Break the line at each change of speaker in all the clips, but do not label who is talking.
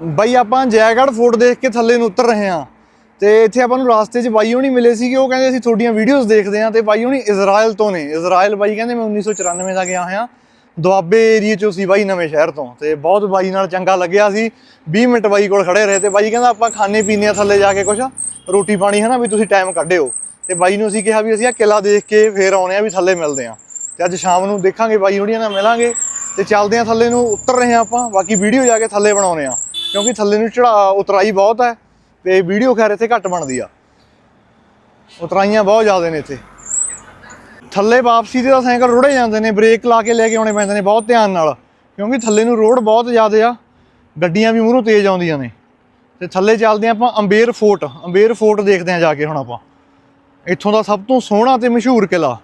ਬਾਈ ਆਪਾਂ ਜੈਗੜ ਫੋਰਟ ਦੇਖ ਕੇ ਥੱਲੇ ਨੂੰ ਉਤਰ ਰਹੇ ਹਾਂ ਤੇ ਇੱਥੇ ਆਪਾਂ ਨੂੰ ਰਾਸਤੇ 'ਚ ਬਾਈ ਹੋਣੀ ਮਿਲੇ ਸੀਗੇ, ਉਹ ਕਹਿੰਦੇ ਅਸੀਂ ਤੁਹਾਡੀਆਂ ਵੀਡੀਓਜ਼ ਦੇਖਦੇ ਹਾਂ ਤੇ ਬਾਈ ਹੋਣੀ ਇਜ਼ਰਾਈਲ ਤੋਂ ਨੇ। ਇਜ਼ਰਾਈਲ ਬਾਈ ਕਹਿੰਦੇ ਮੈਂ 1994 ਦਾ ਗਿਆ ਹਾਂ ਦੁਆਬੇ ਏਰੀਏ 'ਚੋਂ ਸੀ ਬਾਈ ਨਵੇਂ ਸ਼ਹਿਰ ਤੋਂ ਤੇ ਬਹੁਤ ਬਾਈ ਨਾਲ ਚੰਗਾ ਲੱਗਿਆ ਸੀ। 20 ਮਿੰਟ ਬਾਈ ਕੋਲ ਖੜੇ ਰਹੇ ਤੇ ਬਾਈ ਕਹਿੰਦਾ ਆਪਾਂ ਖਾਣੇ ਪੀਣੇ ਆ ਥੱਲੇ ਜਾ ਕੇ ਕੁਛ, ਰੋਟੀ ਪਾਣੀ ਹੈ ਨਾ ਵੀ ਤੁਸੀਂ ਟਾਈਮ ਕੱਢਿਓ। ਤੇ ਬਾਈ ਨੂੰ ਅਸੀਂ ਕਿਹਾ ਵੀ ਅਸੀਂ ਆ ਕਿਲਾ ਦੇਖ ਕੇ ਫੇਰ ਆਉਣੇ ਆ ਵੀ ਥੱਲੇ ਮਿਲਦੇ ਆ ਤੇ ਅੱਜ ਸ਼ਾਮ ਨੂੰ ਦੇਖਾਂਗੇ ਬਾਈ ਹੋਣੀਆਂ ਨਾਲ ਮਿਲਾਂਗੇ ਤੇ ਚੱਲਦੇ ਆ ਥੱਲੇ ਨੂੰ, ਉਤਰ ਰਹੇ ਆ ਆਪਾਂ, ਬਾਕੀ ਵੀਡੀਓ ਜਾ ਕੇ ਥੱਲੇ ਬਣਾਉਣੇ ਆ ਕਿਉਂਕਿ ਥੱਲੇ ਨੂੰ ਚੜਾ ਉਤਰਾਈ ਬਹੁਤ ਹੈ ਤੇ ਵੀਡੀਓ ਖੈਰ ਇੱਥੇ ਘੱਟ ਬਣਦੀ ਆ। ਉਤਰਾਈਆਂ ਬਹੁਤ ਜ਼ਿਆਦਾ ਨੇ ਇੱਥੇ। ਥੱਲੇ ਵਾਪਸੀ ਤੇ ਤਾਂ ਸਾਈਕਲ ਰੁੜੇ ਜਾਂਦੇ ਨੇ, ਬ੍ਰੇਕ ਲਾ ਕੇ ਲੈ ਕੇ ਆਉਣੇ ਪੈਂਦੇ ਨੇ ਬਹੁਤ ਧਿਆਨ ਨਾਲ, ਕਿਉਂਕਿ ਥੱਲੇ ਨੂੰ ਰੋਡ ਬਹੁਤ ਜ਼ਿਆਦਾ ਆ, ਗੱਡੀਆਂ ਵੀ ਮੂਹਰੋਂ ਤੇਜ਼ ਆਉਂਦੀਆਂ ਨੇ। ਤੇ ਥੱਲੇ ਚੱਲਦੇ ਹਾਂ ਆਪਾਂ ਅੰਬੇਰ ਫੋਰਟ ਅੰਬੇਰ ਫੋਰਟ ਦੇਖਦੇ ਹਾਂ ਜਾ ਕੇ ਹੁਣ ਆਪਾਂ। ਇੱਥੋਂ ਦਾ ਸਭ ਤੋਂ ਸੋਹਣਾ ਤੇ ਮਸ਼ਹੂਰ ਕਿਲਾ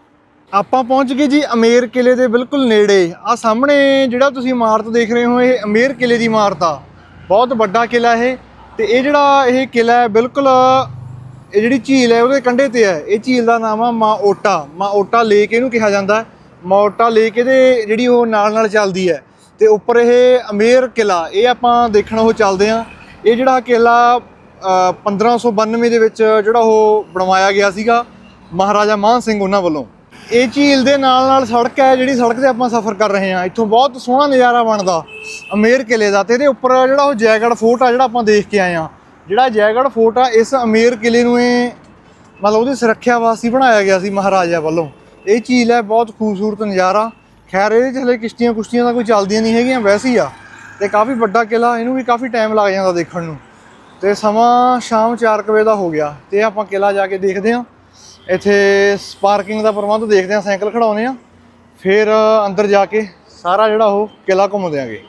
ਆਪਾਂ ਪਹੁੰਚ ਗਏ ਜੀ ਅਮੇਰ ਕਿਲੇ ਦੇ ਬਿਲਕੁਲ ਨੇੜੇ। ਆ ਸਾਹਮਣੇ ਜਿਹੜਾ ਤੁਸੀਂ ਇਮਾਰਤ ਦੇਖ ਰਹੇ ਹੋ, ਇਹ ਅਮੇਰ ਕਿਲੇ ਦੀ ਇਮਾਰਤ ਆ। ਬਹੁਤ ਵੱਡਾ ਕਿਲਾ ਇਹ। ਤੇ ਇਹ ਜਿਹੜਾ ਇਹ ਕਿਲਾ ਹੈ ਬਿਲਕੁਲ ਇਹ ਜਿਹੜੀ ਝੀਲ ਹੈ ਉਹਦੇ ਕੰਢੇ ਤੇ ਹੈ। ਇਹ ਝੀਲ ਦਾ ਨਾਮ ਆ ਮਾਂ ਓਟਾ। ਮਾਂ ਓਟਾ ਲੇਕ ਇਹਨੂੰ ਕਿਹਾ ਜਾਂਦਾ ਹੈ। ਮਾਂ ਓਟਾ ਲੇਕ ਇਹਦੇ ਜਿਹੜੀ ਉਹ ਨਾਲ ਨਾਲ ਚੱਲਦੀ ਹੈ। ਤੇ ਉੱਪਰ ਇਹ ਅਮੇਰ ਕਿਲਾ ਇਹ ਆਪਾਂ ਦੇਖਣ ਉਹ ਚੱਲਦੇ ਆ ਇਹ ਜਿਹੜਾ ਕਿਲਾ ਅ, 1592 ਦੇ ਵਿੱਚ ਜਿਹੜਾ ਉਹ ਬਣਵਾਇਆ ਗਿਆ ਸੀਗਾ ਮਹਾਰਾਜਾ ਮਾਨ ਸਿੰਘ ਉਹਨਾਂ ਵੱਲੋਂ। ਇਹ ਝੀਲ ਦੇ ਨਾਲ ਨਾਲ ਸੜਕ ਹੈ, ਜਿਹੜੀ ਸੜਕ ਤੇ ਆਪਾਂ ਸਫ਼ਰ ਕਰ ਰਹੇ ਹਾਂ। ਇੱਥੋਂ ਬਹੁਤ ਸੋਹਣਾ ਨਜ਼ਾਰਾ ਬਣਦਾ, ਅਮੇਰ ਕਿਲੇ ਦਾ। ਤੇ ਇਹਦੇ ਉੱਪਰ ਜਿਹੜਾ ਉਹ ਜੈਗੜ ਫੋਰਟ ਆ, ਜਿਹੜਾ ਆਪਾਂ ਦੇਖ ਕੇ ਆਏ ਆ ਜਿਹੜਾ ਜੈਗੜ ਫੋਰਟ ਆ, ਇਸ ਅਮੇਰ ਕਿਲੇ ਨੂੰ ਇਹ ਮਤਲਬ ਉਹਦੀ ਸੁਰੱਖਿਆ ਵਾਸਤੇ ਬਣਾਇਆ ਗਿਆ ਸੀ ਮਹਾਰਾਜਾ ਵੱਲੋਂ। ਇਹ ਝੀਲ ਹੈ, ਬਹੁਤ ਖੂਬਸੂਰਤ ਨਜ਼ਾਰਾ। ਖੈਰ, ਇਹਦੇ 'ਚ ਹਲੇ ਕਿਸ਼ਤੀਆਂ ਕੁਸ਼ਤੀਆਂ ਦਾ ਕੋਈ ਚੱਲਦੀਆਂ ਨਹੀਂ ਹੈਗੀਆਂ, ਵੈਸੇ ਹੀ ਆ। ਤੇ ਕਾਫੀ ਵੱਡਾ ਕਿਲਾ ਇਹਨੂੰ ਵੀ ਕਾਫੀ ਟਾਈਮ ਲੱਗ ਜਾਂਦਾ ਦੇਖਣ ਨੂੰ। ਤੇ ਸਮਾਂ ਸ਼ਾਮ 4 ਕੁ ਵਜੇ ਦਾ ਹੋ ਗਿਆ। ਤੇ ਆਪਾਂ ਕਿਲਾ ਜਾ ਕੇ ਦੇਖਦੇ ਹਾਂ। ਇੱਥੇ ਸਪਾਰਕਿੰਗ ਦਾ ਪ੍ਰਬੰਧ ਦੇਖਦੇ ਹਾਂ, ਸਾਈਕਲ ਖੜਾਉਨੇ ਆ ਫਿਰ ਅੰਦਰ ਜਾ ਕੇ ਸਾਰਾ ਜਿਹੜਾ ਉਹ ਕਿਲਾ ਘੁੰਮਦੇ ਆਂਗੇ।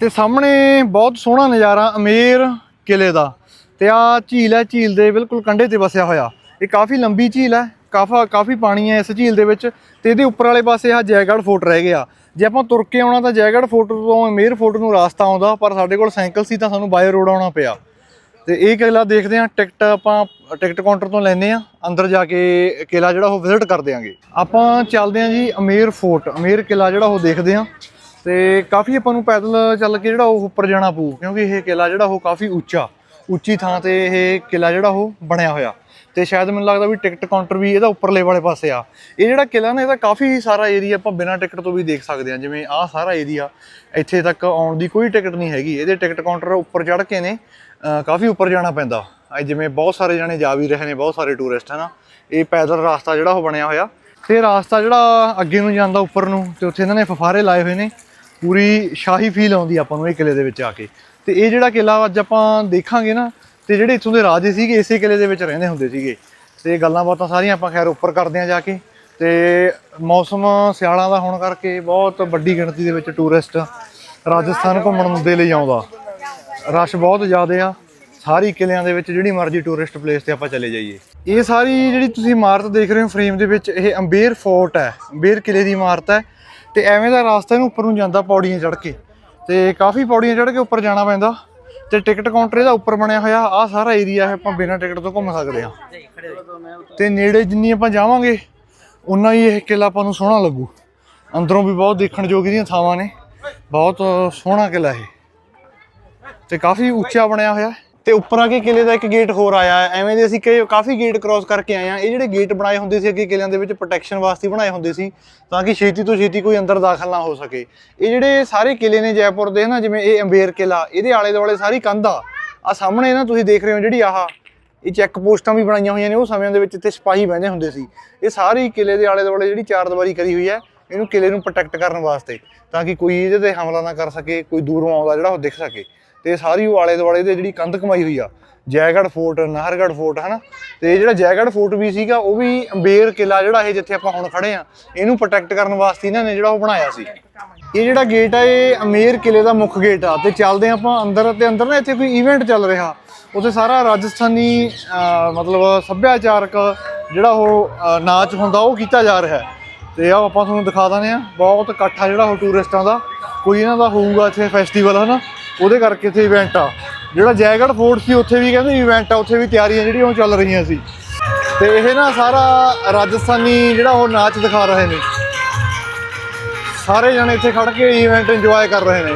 ਤੇ ਸਾਹਮਣੇ ਬਹੁਤ ਸੋਹਣਾ ਨਜ਼ਾਰਾ, ਅਮੇਰ ਕਿਲੇ ਦਾ। ਤੇ ਆ ਝੀਲ ਹੈ, ਝੀਲ ਦੇ ਬਿਲਕੁਲ ਕੰਢੇ ਤੇ ਵਸਿਆ ਹੋਇਆ। ਇਹ ਕਾਫੀ ਲੰਬੀ ਝੀਲ ਹੈ, ਕਾਫਾ, ਕਾਫੀ ਪਾਣੀ ਹੈ ਇਸ ਝੀਲ ਦੇ ਵਿੱਚ। ਤੇ ਇਹਦੇ ਉੱਪਰ ਵਾਲੇ ਪਾਸੇ ਆ ਜੈਗੜ ਫੋਰਟ ਰਹਿ ਗਿਆ। ਜੇ ਆਪਾਂ ਤੁਰ ਕੇ ਆਉਣਾ ਤਾਂ ਜੈਗੜ ਫੋਰਟ ਤੋਂ, ਅਮੇਰ ਫੋਰਟ ਨੂੰ ਰਾਸਤਾ ਆਉਂਦਾ, ਪਰ ਸਾਡੇ ਕੋਲ ਸਾਈਕਲ ਸੀ ਤਾਂ ਸਾਨੂੰ ਬਾਏ ਰੋਡ ਆਉਣਾ ਪਿਆ। ਤੇ ਇਹ ਕਿਲਾ ਦੇਖਦੇ ਆ ਟਿਕਟ ਆਪਾਂ, ਟਿਕਟ ਕਾਊਂਟਰ ਤੋਂ ਲੈਨੇ ਆ ਅੰਦਰ ਜਾ ਕੇ ਕਿਲਾ ਜਿਹੜਾ ਉਹ ਵਿਜ਼ਿਟ ਕਰ ਦਿਆਂਗੇ। ਆਪਾਂ ਚੱਲਦੇ ਆ ਜੀ ਅਮੀਰ ਫੋਰਟ, ਅਮੀਰ ਕਿਲਾ ਜਿਹੜਾ ਉਹ ਦੇਖਦੇ ਆ ਤੇ ਕਾਫੀ ਆਪਾਂ ਨੂੰ ਪੈਦਲ ਚੱਲ ਕੇ ਜਿਹੜਾ ਉਹ ਉੱਪਰ ਜਾਣਾ ਪਊ, ਕਿਉਂਕਿ ਇਹ ਕਿਲਾ ਜਿਹੜਾ ਉਹ ਕਾਫੀ ਉੱਚਾ, ਉੱਚੀ ਥਾਂ ਤੇ ਇਹ ਕਿਲਾ ਜਿਹੜਾ ਉਹ ਬਣਿਆ ਹੋਇਆ। ਤੇ ਸ਼ਾਇਦ ਮੈਨੂੰ ਲੱਗਦਾ ਵੀ ਟਿਕਟ ਕਾਊਂਟਰ ਵੀ ਇਹਦਾ ਉੱਪਰਲੇ ਵਾਲੇ ਪਾਸੇ ਆ। ਇਹ ਜਿਹੜਾ ਕਿਲਾ ਨਾ, ਇਹਦਾ ਕਾਫੀ ਸਾਰਾ ਏਰੀਆ ਆਪਾਂ ਬਿਨਾਂ ਟਿਕਟ ਤੋਂ ਵੀ ਦੇਖ ਸਕਦੇ ਆ ਜਿਵੇਂ ਆਹ ਸਾਰਾ ਏਰੀਆ ਇੱਥੇ ਤੱਕ ਆਉਣ ਦੀ ਕੋਈ ਟਿਕਟ ਨਹੀਂ ਹੈਗੀ। ਇਹਦੇ ਟਿਕਟ ਕਾਊਂਟਰ ਉੱਪਰ ਚੜ੍ਹ ਕੇ ਨੇ। ਕਾਫੀ ਉੱਪਰ ਜਾਣਾ ਪੈਂਦਾ। ਅੱਜ ਜਿਵੇਂ ਬਹੁਤ ਸਾਰੇ ਜਾਣੇ ਜਾ ਵੀ ਰਹੇ ਨੇ, ਬਹੁਤ ਸਾਰੇ ਟੂਰਿਸਟ ਹੈ ਨਾ ਇਹ ਪੈਦਲ ਰਸਤਾ ਜਿਹੜਾ ਉਹ ਬਣਿਆ ਹੋਇਆ। ਤੇ ਰਸਤਾ ਜਿਹੜਾ ਅੱਗੇ ਨੂੰ ਜਾਂਦਾ ਉੱਪਰ ਨੂੰ, ਤੇ ਉੱਥੇ ਇਹਨਾਂ ਨੇ ਫਫਾਰੇ ਲਾਏ ਹੋਏ ਨੇ। ਪੂਰੀ ਸ਼ਾਹੀ ਫੀਲ ਆਉਂਦੀ ਆਪਾਂ ਨੂੰ ਇਹ ਕਿਲੇ ਦੇ ਵਿੱਚ ਆ ਕੇ। ਤੇ ਇਹ ਜਿਹੜਾ ਕਿਲਾ ਅੱਜ ਆਪਾਂ ਦੇਖਾਂਗੇ ਨਾ, ਤੇ ਜਿਹੜੇ ਇੱਥੋਂ ਦੇ ਰਾਜੇ ਸੀਗੇ, ਇਸੇ ਕਿਲੇ ਦੇ ਵਿੱਚ ਰਹਿੰਦੇ ਹੁੰਦੇ ਸੀਗੇ। ਤੇ ਗੱਲਾਂ ਬਾਤਾਂ ਸਾਰੀਆਂ ਆਪਾਂ ਖੈਰ ਉੱਪਰ ਕਰਦੇ ਆ ਜਾ ਕੇ। ਤੇ ਮੌਸਮ ਸਿਆਲਾਂ ਦਾ ਹੋਣ ਕਰਕੇ ਬਹੁਤ ਵੱਡੀ ਗਿਣਤੀ ਦੇ ਵਿੱਚ ਟੂਰਿਸਟ ਰਾਜਸਥਾਨ ਘੁੰਮਣ ਦੇ ਲਈ ਆਉਂਦਾ। ਰਸ਼ ਬਹੁਤ ਜ਼ਿਆਦਾ ਆ। ਸਾਰੀ ਕਿਲਿਆਂ ਦੇ ਵਿੱਚ ਜਿਹੜੀ ਮਰਜ਼ੀ ਟੂਰਿਸਟ ਪਲੇਸ ਤੇ ਆਪਾਂ ਚਲੇ ਜਾਈਏ। ਇਹ ਸਾਰੀ ਜਿਹੜੀ ਤੁਸੀਂ ਇਮਾਰਤ ਦੇਖ ਰਹੇ ਹੋ ਫਰੇਮ ਦੇ ਵਿੱਚ, ਇਹ ਅੰਬੇਰ ਫੋਰਟ ਹੈ। ਅੰਬੇਰ ਕਿਲੇ ਦੀ ਇਮਾਰਤ ਹੈ। ਤੇ ਐਵੇਂ ਦਾ ਰਾਸਤਾ ਇਹਨੂੰ ਉੱਪਰ ਨੂੰ ਜਾਂਦਾ ਪੌੜੀਆਂ ਚੜ੍ਹ ਕੇ। ਤੇ ਕਾਫੀ ਪੌੜੀਆਂ ਚੜ੍ਹ ਕੇ ਉੱਪਰ ਜਾਣਾ ਪੈਂਦਾ। ਤੇ ਟਿਕਟ ਕਾਊਂਟਰ ਇਹਦਾ ਉੱਪਰ ਬਣਿਆ ਹੋਇਆ। ਆਹ ਸਾਰਾ ਏਰੀਆ ਹੈ, ਆਪਾਂ ਬਿਨਾਂ ਟਿਕਟ ਤੋਂ ਘੁੰਮ ਸਕਦੇ ਹਾਂ। ਤੇ ਨੇੜੇ ਜਿੰਨੀ ਆਪਾਂ ਜਾਵਾਂਗੇ ਉਨਾ ਹੀ ਇਹ ਕਿਲਾ ਆਪਾਂ ਨੂੰ ਸੋਹਣਾ ਲੱਗੂ। ਅੰਦਰੋਂ ਵੀ ਬਹੁਤ ਦੇਖਣ ਯੋਗ ਦੀਆਂ ਥਾਵਾਂ ਨੇ। ਬਹੁਤ ਸੋਹਣਾ ਕਿਲਾ ਇਹ। ਤੇ ਕਾਫੀ ਉੱਚਾ ਬਣਿਆ ਹੋਇਆ ਹੈ। ਤੇ ਉੱਪਰ ਆ ਕੇ ਕਿਲੇ ਦਾ ਇੱਕ ਗੇਟ ਹੋਰ ਆਇਆ ਐਵੇਂ ਦੇ ਅਸੀਂ ਕਿ ਕਾਫੀ ਗੇਟ ਕ੍ਰਾਸ ਕਰਕੇ ਆਏ ਆ ਇਹ ਜਿਹੜੇ ਗੇਟ ਬਣਾਏ ਹੁੰਦੇ ਸੀ, ਅੱਗੇ ਕਿਲਿਆਂ ਦੇ ਵਿੱਚ ਪ੍ਰੋਟੈਕਸ਼ਨ ਵਾਸਤੇ ਬਣਾਏ ਹੁੰਦੇ ਸੀ, ਤਾਂ ਕਿ ਛੇਤੀ ਤੋਂ ਛੇਤੀ ਕੋਈ ਅੰਦਰ ਦਾਖਲ ਨਾ ਹੋ ਸਕੇ। ਇਹ ਜਿਹੜੇ ਸਾਰੇ ਕਿਲੇ ਨੇ ਜੈਪੁਰ ਦੇ ਨਾ ਜਿਵੇਂ ਇਹ ਅੰਬੇਰ ਕਿਲਾ ਇਹਦੇ ਆਲੇ ਦੁਆਲੇ ਸਾਰੀ ਕੰਧ ਆ। ਆ ਸਾਹਮਣੇ ਨਾ ਤੁਸੀਂ ਦੇਖ ਰਹੇ ਹੋ ਜਿਹੜੀ ਆਹ, ਇਹ ਚੈੱਕ ਪੋਸਟਾਂ ਵੀ ਬਣਾਈਆਂ ਹੋਈਆਂ ਨੇ, ਉਹ ਸਮਿਆਂ ਦੇ ਵਿੱਚ ਇੱਥੇ ਸਿਪਾਹੀ ਬਹਿੰਦੇ ਹੁੰਦੇ ਸੀ। ਇਹ ਸਾਰੀ ਕਿਲੇ ਦੇ ਆਲੇ ਦੁਆਲੇ ਜਿਹੜੀ ਚਾਰ ਦੀਵਾਰੀ ਕਰੀ ਹੋਈ ਹੈ, ਇਹਨੂੰ ਕਿਲੇ ਨੂੰ ਪ੍ਰੋਟੈਕਟ ਕਰਨ ਵਾਸਤੇ, ਤਾਂ ਕਿ ਕੋਈ ਇਹਦੇ ਤੇ ਹਮਲਾ ਨਾ ਕਰ ਸਕੇ, ਕੋਈ ਦੂਰੋਂ ਆਉਂਦਾ ਜਿਹੜਾ ਉਹ ਦਿਖ ਸਕੇ। ਤੇ ਸਾਰੀ ਉਹ ਆਲੇ ਦੁਆਲੇ ਦੇ ਜਿਹੜੀ ਕੰਧ ਕਮਾਈ ਹੋਈ ਆ ਜੈਗੜ ਫੋਰਟ, ਨਾਹਰਗੜ੍ਹ ਫੋਰਟ, ਹਨਾ? ਤੇ ਇਹ ਜਿਹੜਾ ਜੈਗੜ ਫੋਰਟ ਵੀ ਸੀਗਾ, ਉਹ ਵੀ ਅੰਬੇਰ ਕਿਲਾ ਜਿਹੜਾ ਇਹ ਜਿੱਥੇ ਆਪਾਂ ਹੁਣ ਖੜੇ ਆ, ਇਹਨੂੰ ਪ੍ਰੋਟੈਕਟ ਕਰਨ ਵਾਸਤੇ ਇਹਨਾਂ ਨੇ ਜਿਹੜਾ ਉਹ ਬਣਾਇਆ ਸੀ। ਇਹ ਜਿਹੜਾ ਗੇਟ ਆ, ਇਹ ਅਮੇਰ ਕਿਲੇ ਦਾ ਮੁੱਖ ਗੇਟ ਆ, ਤੇ ਚੱਲਦੇ ਆਪਾਂ ਅੰਦਰ ਤੇ ਅੰਦਰ ਨਾ ਇੱਥੇ ਕੋਈ ਇਵੈਂਟ ਚੱਲ ਰਿਹਾ। ਉੱਥੇ ਸਾਰਾ ਰਾਜਸਥਾਨੀ ਮਤਲਬ ਸੱਭਿਆਚਾਰਕ ਜਿਹੜਾ ਉਹ ਨਾਚ ਹੁੰਦਾ, ਉਹ ਕੀਤਾ ਜਾ ਰਿਹਾ। ਹੈ ਤੇ ਆ ਆਪਾਂ ਤੁਹਾਨੂੰ ਦਿਖਾ ਦਿੰਦੇ ਆ ਬਹੁਤ ਇਕੱਠਾ ਜਿਹੜਾ ਉਹ ਟੂਰਿਸਟਾਂ ਦਾ ਕੋਈ ਇਹਨਾਂ ਦਾ ਹੋਊਗਾ ਇੱਥੇ ਫੈਸਟੀਵਲ ਹਨਾ? ਉਹਦੇ ਕਰਕੇ ਇੱਥੇ ਇਵੈਂਟ ਆ। ਜਿਹੜਾ ਜੈਗੜ ਫੋਰਟ ਸੀ, ਉੱਥੇ ਵੀ ਕਹਿੰਦੇ ਇਵੈਂਟ ਆ, ਉੱਥੇ ਵੀ ਤਿਆਰੀਆਂ ਜਿਹੜੀਆਂ ਉਹ ਚੱਲ ਰਹੀਆਂ ਸੀ। ਤੇ ਇਹ ਨਾ ਸਾਰਾ ਰਾਜਸਥਾਨੀ ਜਿਹੜਾ ਉਹ ਨਾਚ ਦਿਖਾ ਰਹੇ ਨੇ। ਸਾਰੇ ਜਣੇ ਇੱਥੇ ਖੜ ਕੇ ਇਵੈਂਟ ਇੰਜੋਏ ਕਰ ਰਹੇ ਨੇ।